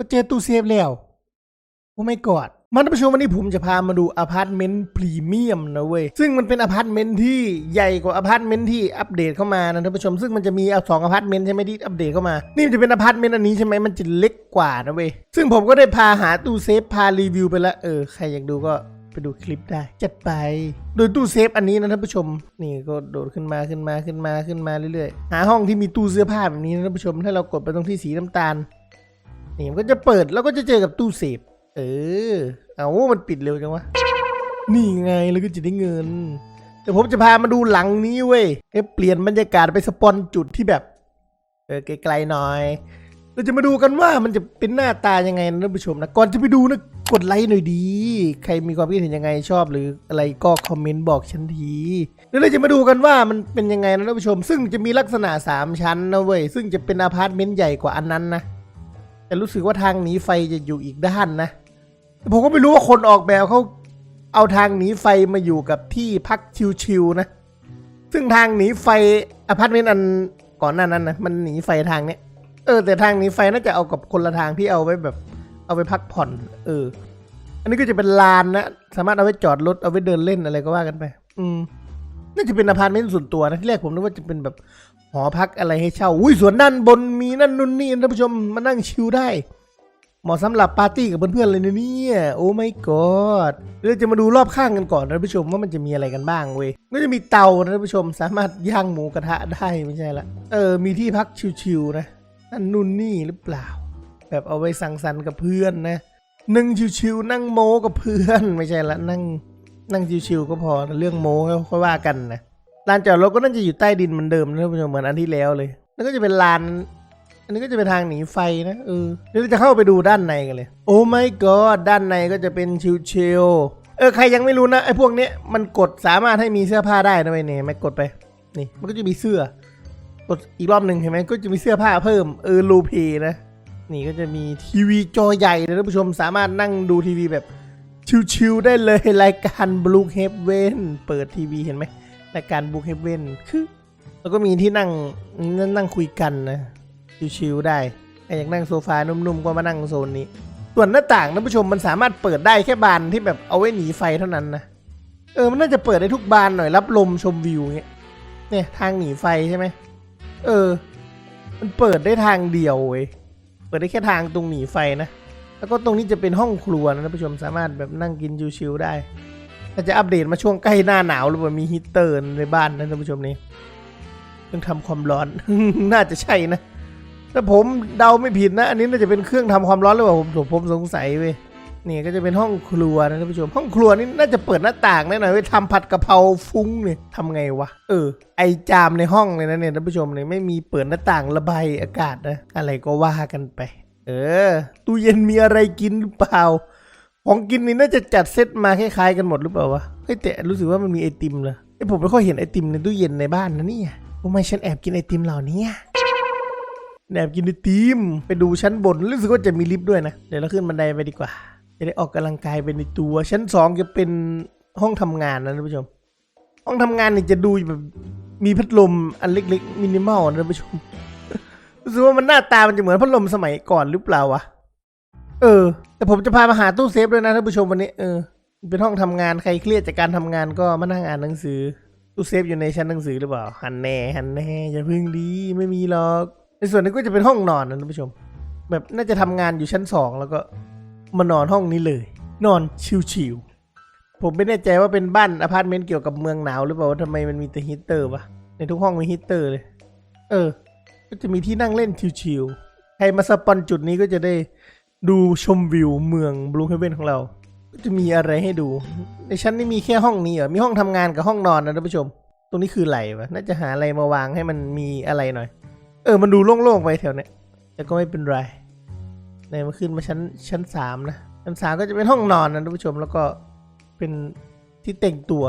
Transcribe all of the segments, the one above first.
ก็เจอตู้เซฟแล้วโอ้ไม่กอดมาท่านผู้ชมวันนี้ผมจะพามาดูอพาร์ตเมนต์พรีเมียมนะเว้ย ซึ่งมันเป็นอพาร์ตเมนต์ที่ใหญ่กว่าอพาร์ตเมนต์ที่อัปเดตเข้ามานะท่านผู้ชม ซึ่งมันจะมีเอาสองอพาร์ตเมนต์ใช่ไหมที่อัปเดตเข้ามา นี่จะเป็นอพาร์ตเมนต์อันนี้ใช่ไหมมันจะเล็กกว่านะเว้ย ซึ่งผมก็ได้พาหาตู้เซฟพารีวิวไปแล้วเออใครอยากดูก็ไปดูคลิปได้จัดไป โดยตู้เซฟอันนี้นะท่านผู้ชม นี่ก็โดดขึ้นมาขึ้นมาขึ้นมาขึ้นมาเรื่อยๆ หาห้องที่มีตู้เสื้อผ้าแบบนี้นะท่านผู้ชม ถ้าเรากดไปตรงที่สีน้ำตาล นี่มันก็จะเปิดแล้วก็จะเจอกับตู้เซฟเออ เอามันปิดเร็วจังวะ นี่ไงแล้วก็จะได้เงิน แต่ผมจะพามาดูหลังนี้เว้ยเอ๊ะเปลี่ยนบรรยากาศไปสปอนจุดที่แบบ เออไกลๆหน่อย เราจะมาดูกันว่ามันจะเป็นหน้าตายังไงนะท่านผู้ชมนะ ก่อนจะไปดูนะกดไลค์หน่อยดี ใครมีความคิดเห็นยังไงชอบหรืออะไรก็คอมเมนต์บอกฉันทีแล้วเราจะมาดูกันว่ามันเป็นยังไงนะท่านผู้ชม ซึ่งจะมีลักษณะ 3 ชั้นนะเว้ย ซึ่งจะเป็นอพาร์ตเมนต์ใหญ่กว่าอันนั้นนะ แต่รู้สึกว่าทางหนีไฟจะอยู่อีกด้านนะแต่ผมก็ไม่รู้ว่าคนออกแบบเขาเอาทางหนีไฟมาอยู่กับที่พักชิวๆนะ ซึ่งทางหนีไฟอพาร์ตเมนต์อันก่อนหน้านั้นนะมันหนีไฟทางเนี้ยเออ แต่ทางหนีไฟน่าจะเอากับคนละทางที่เอาไว้แบบ เอาไปพักผ่อน เออ อันนี้ก็จะเป็นลานนะสามารถเอาไว้จอดรถเอาไว้เดินเล่นอะไรก็ว่ากันไป อืมน่าจะเป็นอพาร์ตเมนต์ส่วนตัวนะที่แรกผมนึกว่าจะเป็นแบบ หอพักอะไรให้เช่า อุ้ยสวนด้านบนมีนั่นนู่นนี่ท่านผู้ชมมานั่งชิลได้ เหมาะสำหรับปาร์ตี้กับเพื่อนๆเลยนะเนี่ย โอ้ไม่กอดเราจะมาดูรอบข้างกันก่อนนะท่านผู้ชมว่ามันจะมีอะไรกันบ้างเว้ย ก็จะมีเตานะท่านผู้ชมสามารถย่างหมูกระทะได้ไม่ใช่ละ เออ มีที่พักชิลๆนะ นั่นนู่นนี่หรือเปล่า แบบเอาไว้สังสรรค์กับเพื่อนนะนั่งชิวๆนั่งโมกับเพื่อนไม่ใช่ละนั่งนั่งชิวๆก็พอเรื่องโม้ค่อยว่ากันนะ ลานจอดรถก็น่าจะอยู่ใต้ดินเหมือนเดิมนะท่านผู้ชมเหมือนอันที่แล้วเลยแล้วก็จะเป็นลาน อันนี้ก็จะเป็นทางหนีไฟนะเออเดี๋ยวเราจะเข้าไปดูด้านในกันเลย โอ้ไม่กอดด้านในก็จะเป็นชิวๆเออใครยังไม่รู้นะไอ้พวกเนี้ยมันกดสามารถให้มีเสื้อผ้าได้นะเว้ยเนี่ยไม่กดไปนี่มันก็จะมีเสื้อกดอีกรอบหนึ่งเห็นไหมก็จะมีเสื้อผ้าเพิ่มเออรูพีนะนี่ก็จะมีทีวีจอใหญ่นะท่านผู้ชมสามารถนั่งดูทีวีแบบชิวๆได้เลยรายการ Blue Heaven เปิดทีวีเห็นไหม รายการ Blue Heaven คือแล้วก็มีที่นั่งนั่งนั่งคุยกันนะชิวๆได้อยากนั่งโซฟานุ่มๆก็มานั่งโซนนี้ ส่วนหน้าต่างท่านผู้ชมมันสามารถเปิดได้แค่บานที่แบบเอาไว้หนีไฟเท่านั้นนะเออมันน่าจะเปิดได้ทุกบานหน่อยรับลมชมวิวเงี้ยเนี่ยทางหนีไฟใช่ไหมเออ มันเปิดได้ทางเดียวเว้ยเปิดได้แค่ทางตรงหนีไฟนะแล้วก็ตรงนี้จะเป็นห้องครัวนะท่านผู้ชมสามารถแบบนั่งกินชิวๆได้ ถ้าจจะอัปเดตมาช่วงใกล้หน้าหนาวหรือว่ามีฮีตเตอร์ในบ้านนะท่านผู้ชมนี่เครื่องทำความร้อน น่าจะใช่นะถ้าผมเดาไม่ผิดนะ อันนี้น่าจะเป็นเครื่องทำความร้อนหรือเปล่าผมผมสงสัยเว้ยนี่ก็จะเป็นห้องครัวนะท่านผู้ชม ห้องครัวนี่น่าจะเปิดหน้าต่างแน่หน่อยไว้ทำผัดกะเพราฟุ้งเนี่ยทำไงวะเออ ไอจามในห้องเลยนะเนี่ยท่านผู้ชมเนี่ยไม่มีเปิดหน้าต่างระบายอากาศนะอะไรก็ว่ากันไป เออตู้เย็นมีอะไรกินหรือเปล่า ของกินนี่น่าจะจัดเซตมาคล้ายๆกันหมดหรือเปล่าวะเฮ้ยแต่รู้สึกว่ามันมีไอติมเลยไอผมไม่ค่อยเห็นไอติมในตู้เย็นในบ้านนะเนี่ยทำไมฉันแอบกินไอติมเหล่านี้แอบกินไอติมไปดูชั้นบนรู้สึกว่าจะมีลิฟต์ด้วยนะเดี๋ยวเราขึ้นบันไดไปดีกว่า จะได้ออกกำลังกายไปในตัว ชั้นสองจะเป็นห้องทำงานนะท่านผู้ชม ห้องทำงานนี่จะดูแบบมีพัดลมอันเล็กๆมินิมอลนะท่านผู้ชมรู้สึกว่ามันหน้าตามันจะเหมือนพัดลมสมัยก่อนหรือเปล่าวะ เออ แต่ผมจะพามาหาตู้เซฟด้วยนะท่านผู้ชมวันนี้เออเป็นห้องทำงานใครเครียดจากการทำงานก็มานั่งอ่านหนังสือ ตู้เซฟอยู่ในชั้นหนังสือหรือเปล่าหันแน่หันแน่อย่าพึ่งดีไม่มีหรอกในส่วนนี้ก็จะเป็นห้องนอนนะท่านผู้ชม แบบน่าจะทำงานอยู่ชั้นสองแล้วก็มานอนห้องนี้เลย นอนชิวๆผมไม่แน่ใจว่าเป็นบ้านอพาร์ตเมนต์เกี่ยวกับเมืองหนาวหรือเปล่าว่าทำไมมันมีแต่ฮีตเตอร์วะในทุกห้องมีฮีตเตอร์เลย เออ ก็จะมีที่นั่งเล่นชิวๆใครมาสปอนจุดนี้ก็จะได้ ดูชมวิวเมืองบลูเฮเวนของเรา ก็จะมีอะไรให้ดู ในชั้นนี้มีแค่ห้องนี้เหรอ มีห้องทำงานกับห้องนอนนะท่านผู้ชม ตรงนี้คืออะไรวะ น่าจะหาอะไรมาวางให้มันมีอะไรหน่อย เออ มันดูโล่งๆไปแถวเนี้ยแต่ก็ไม่เป็นไรในมาขึ้นมาชั้นชั้นสามนะ ชั้นสามก็จะเป็นห้องนอนนะท่านผู้ชม แล้วก็เป็นที่แต่งตัว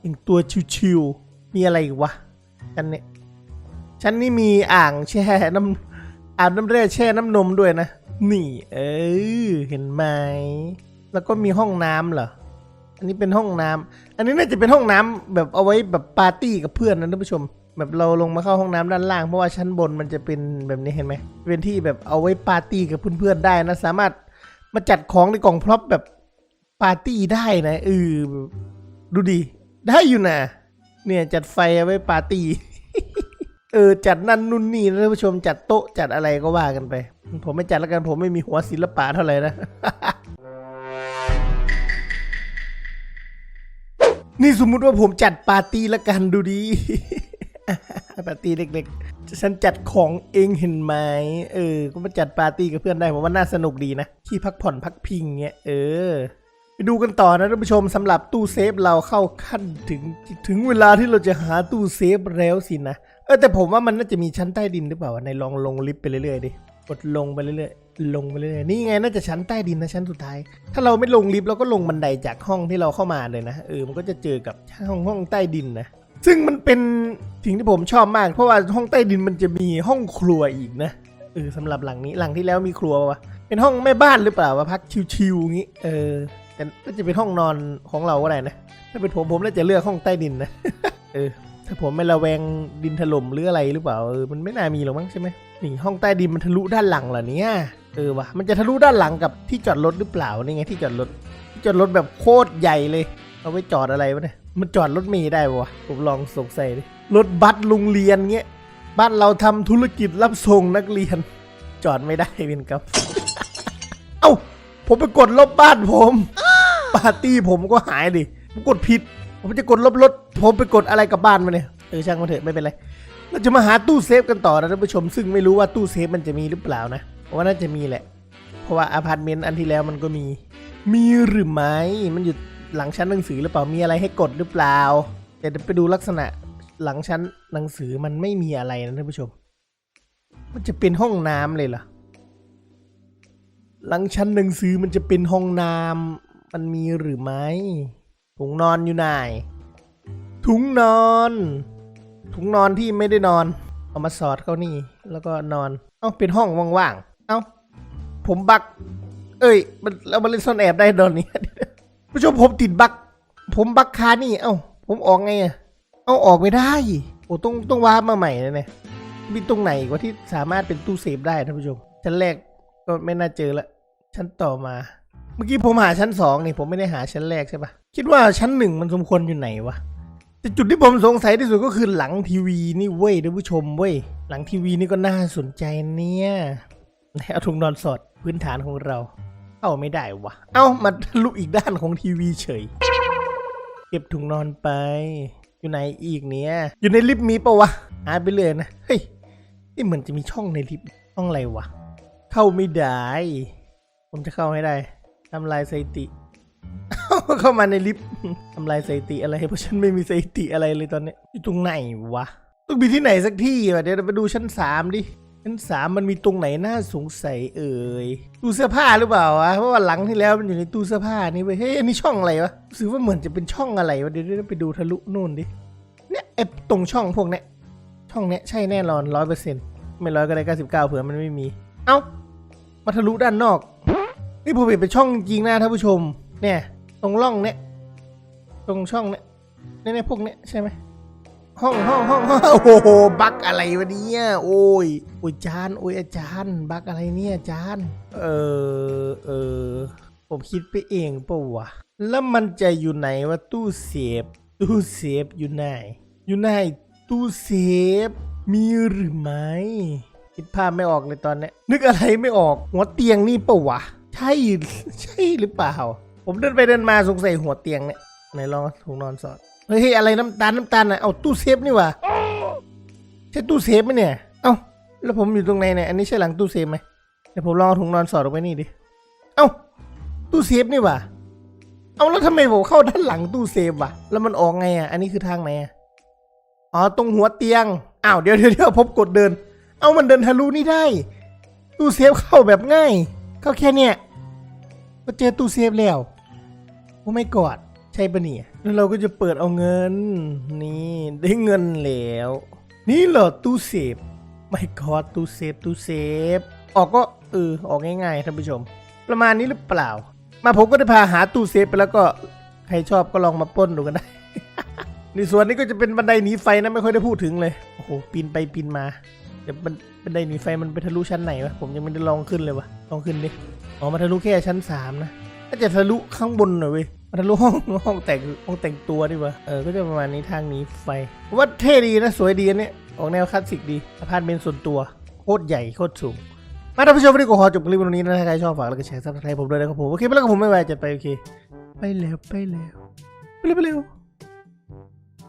แต่งตัวชิวๆ มีอะไรอีกวะชั้นเนี้ยชั้นนี้มีอ่างแช่น้ำอาบน้ำแร่แช่น้ำนมด้วยนะ นี่เออเห็นไหมแล้วก็มีห้องน้ำเหรอ อันนี้เป็นห้องน้ำอันนี้น่าจะเป็นห้องน้ำแบบเอาไว้แบบปาร์ตี้กับเพื่อนนะท่านผู้ชม แบบเราลงมาเข้าห้องน้ำด้านล่างเพราะว่าชั้นบนมันจะเป็นแบบนี้เห็นไหมเป็นที่แบบเอาไว้ปาร์ตี้กับเพื่อนๆได้นะ สามารถมาจัดของในกล่องพร็อพแบบปาร์ตี้ได้นะเออดูดี ได้อยู่นะเนี่ยจัดไฟเอาไว้ปาร์ตี้ เออจัดนั่นนู่นนี่นะท่านผู้ชมจัดโต๊ะจัดอะไรก็ว่ากันไป ผมไม่จัดแล้วกันผมไม่มีหัวศิลปะเท่าไหร่นะ นี่สมมุติว่าผมจัดปาร์ตี้ละกันดูดีปาร์ตี้เล็กๆ ฉันจัดของเองเห็นไหมเออ ก็มาจัดปาร์ตี้กับเพื่อนได้ผมว่าน่าสนุกดีนะ ที่พักผ่อนพักพิงเงี้ยเออไปดูกันต่อนะท่านผู้ชมสำหรับตู้เซฟเราเข้าขั้นถึงถึงเวลาที่เราจะหาตู้เซฟแล้วสินะ ออแต่ผมว่ามันน่าจะมีชั้นใต้ดินหรือเปล่าในลองลงลิฟต์ไปเรื่อยๆดิกดลงไปเรื่อยๆลงไปเรื่อยๆนี่ไงน่าจะชั้นใต้ดินนะชั้นสุดท้าย ถ้าเราไม่ลงลิฟต์เราก็ลงบันไดจากห้องที่เราเข้ามาเลยนะเออมันก็จะเจอกับห้องห้องใต้ดินนะซึ่งมันเป็นสิ่งที่ผมชอบมาก เพราะว่าห้องใต้ดินมันจะมีห้องครัวอีกนะเออสำหรับหลังนี้หลังที่แล้วมีครัวปะวะเป็นห้องแม่บ้านหรือเปล่าวะพักชิวๆอย่างงี้เออแต่น่าจะเป็นห้องนอนของเราก็ได้นะถ้าเป็นผมผมน่าจะเลือกห้องใต้ดินนะเออ ถ้าผมไม่ระแวงดินถล่มหรืออะไรหรือเปล่าเออมันไม่น่ามีหรอกมั้งใช่ไหมนี่ห้องใต้ดินมันทะลุด้านหลังเหรอเนี่ยเออวะมันจะทะลุด้านหลังกับที่จอดรถหรือเปล่านี่ไงที่จอดรถที่จอดรถแบบโคตรใหญ่เลย เอาไว้จอดอะไรวะเนี่ยมันจอดรถเมล์ได้ปะวะผมลองสงสัยดิรถบัสโรงเรียนเงี้ยบ้านเราทำธุรกิจรับส่งนักเรียน จอดไม่ได้เป็นครับ เอ้าผมไปกดลบบ้านผมปาร์ตี้ผมก็หายดิผมกดผิด ผมจะกดลบรถผมไปกดอะไรกับบ้านมาเนี่ยเออช่างมันเถอะไม่เป็นไรเราจะมาหาตู้เซฟกันต่อนะท่านผู้ชม ซึ่งไม่รู้ว่าตู้เซฟมันจะมีหรือเปล่านะเพราะว่าน่าจะมีแหละ เพราะว่าอพาร์ตเมนต์อันที่แล้วมันก็มี มีหรือไม่มันอยู่หลังชั้นหนังสือหรือเปล่ามีอะไรให้กดหรือเปล่าแต่เดี๋ยวไปดูลักษณะหลังชั้นหนังสือมันไม่มีอะไรนะท่านผู้ชม มันจะเป็นห้องน้ำเลยเหรอหลังชั้นหนังสือมันจะเป็นห้องน้ำมันมีหรือไม่ ถุงนอนอยู่ไหน ถุงนอน ถุงนอนที่ไม่ได้นอน เอามาสอดเขานี่ แล้วก็นอน เอ้าเป็นห้องว่างๆ เอ้า ผมบัก เอ้ย มันเรามาเล่นซ่อนแอบได้ตอนนี้ผู้ชมผมติดบัก ผมบักคานี่ เอ้า ผมออกไงอะเอาออกไม่ได้ โอ้ต้องต้องวาร์ปมาใหม่นะเนี่ยมีตรงไหนกว่าที่สามารถเป็นตู้เซฟได้ท่านผู้ชม ชั้นแรกก็ไม่น่าเจอละ ชั้นต่อมา เมื่อกี้ผมหาชั้นสองนี่ผมไม่ได้หาชั้นแรกใช่ปะ คิดว่าชั้นหนึ่งมันสมควรอยู่ไหนวะแต่จุดที่ผมสงสัยที่สุดก็คือหลังทีวีนี่เว้ยท่านผู้ชมเว้ยหลังทีวีนี่ก็น่าสนใจเนี่ยเอาถุงนอนสอดพื้นฐานของเรา เอาไม่ได้วะเอ้ามาทะลุอีกด้านของทีวีเฉย เก็บถุงนอนไป อยู่ไหนอีกเนี่ยอยู่ในลิฟต์มีปะวะหาไปเลยนะเฮ้ยนี่เหมือนจะมีช่องในลิฟต์ช่องอะไรวะเข้าไม่ได้ ผมจะเข้าให้ได้ทำลายสถิติ เข้ามาในลิฟต์ทำลายสถิติอะไรเพราะฉันไม่มีสถิติอะไรเลยตอนนี้อยู่ตรงไหนวะต้องมีที่ไหนสักที่วะเดี๋ยวเราไปดูชั้นสามดิชั้นสามมันมีตรงไหนน่าสงสัยเอ่ยตู้เสื้อผ้าหรือเปล่าวะเพราะว่าหลังที่แล้วมันอยู่ในตู้เสื้อผ้านี่เว้ยเฮ้ยอันนี้ช่องอะไรวะรู้สึกว่าเหมือนจะเป็นช่องอะไรวะเดี๋ยวเราไปดูทะลุนู่นดิเนี่ยไอ้ตรงช่องพวกเนี้ยช่องเนี้ยใช่แน่นอนร้อยเปอร์เซ็นต์ไม่ร้อยก็ได้เก้าสิบเก้าเผื่อมันไม่มี เอ้ามาทะลุด้านนอกนี่ผมเห็นเป็นช่องจริงนะท่านผู้ชม เนี่ย ตรงร่องเนี้ยตรงช่องเนี้ยเนี่ยเนี่ยพวกเนี้ยใช่ไหมห้องห้องห้องห้องโอ้โหบักอะไรวะเนี่ยโอ้ยโอ้ยจานโอ้ยอาจารย์บักอะไรเนี่ยอาจารย์เออเออผมคิดไปเองปะวะแล้วมันจะอยู่ไหนวะตู้เซฟตู้เซฟอยู่ไหน อยู่ไหนตู้เซฟมีหรือไม่คิดภาพไม่ออกเลยตอนเนี้ยนึกอะไรไม่ออก หัวเตียงนี่ปะวะใช่ใช่หรือเปล่า ผมเดินไปเดินมาสงสัยหัวเตียงเนี่ยไหนลองถุงนอนสอดเฮ้ยอะไรน้ำตาลน้ำตาลนะเอาตู้เซฟนี่วะใช่ตู้เซฟไหมเนี่ย เอ้าแล้วผมอยู่ตรงไหนเนี่ยอันนี้ใช่หลังตู้เซฟไหมเดี๋ยวผมลองเอาถุงนอนสอดออกไปนี่ดิเอ้าตู้เซฟนี่วะเอาแล้วทำไมผมเข้าด้านหลังตู้เซฟวะแล้วมันออกไงอะอันนี้คือทางไหนอะอ๋อตรงหัวเตียงอ้าวเดี๋ยวเดี๋ยวเดี๋ยวผมกดเดิน เอามันเดินทะลุนี่ได้ตู้เซฟเข้าแบบง่ายเข้าแค่เนี้ย ก็เจอตู้เซฟแล้วโอ้ไม่กอดใช่ปะเนี่ยแล้วเราก็จะเปิดเอาเงิน นี่ได้เงินแล้ว นี่เหรอตู้เซฟไม่กอดตู้เซฟตู้เซฟออกก็เออออกง่ายๆท่านผู้ชม ประมาณนี้หรือเปล่า มาผมก็ได้พาหาตู้เซฟไปแล้วก็ใครชอบก็ลองมาป้นดูกันได้นี่ส่วนนี้ก็จะเป็นบันไดหนีไฟนะไม่ค่อยได้พูดถึงเลยโอ้โหปีนไปปีนมาเดี๋ยวบันบันไดหนีไฟมันไปทะลุชั้นไหนวะผมยังไม่ได้ลองขึ้นเลยวะลองขึ้นดิ อ๋อมาทะลุแค่ชั้นสามนะน่าจะทะลุข้างบนหน่อยเว้ยมาทะลุห้องห้องแต่งห้องแต่งตัวดีกว่าเออก็จะประมาณนี้ทางหนีไฟผมว่าเท่ดีนะสวยดีอันเนี้ยออกแนวคลาสสิกดีอพาร์ตเมนต์ส่วนตัวโคตรใหญ่โคตรสูงมาท่านผู้ชมวันนี้ก็ขอจบคลิปวันนี้นะถ้าใครชอบฝากแล้วก็แชร์ซับสไครต์ผมด้วยนะครับผมโอเคไปแล้วกับผมไม่ไหวจัดไปโอเค ไปแล้วไปแล้วไปแล้วไปแล้ว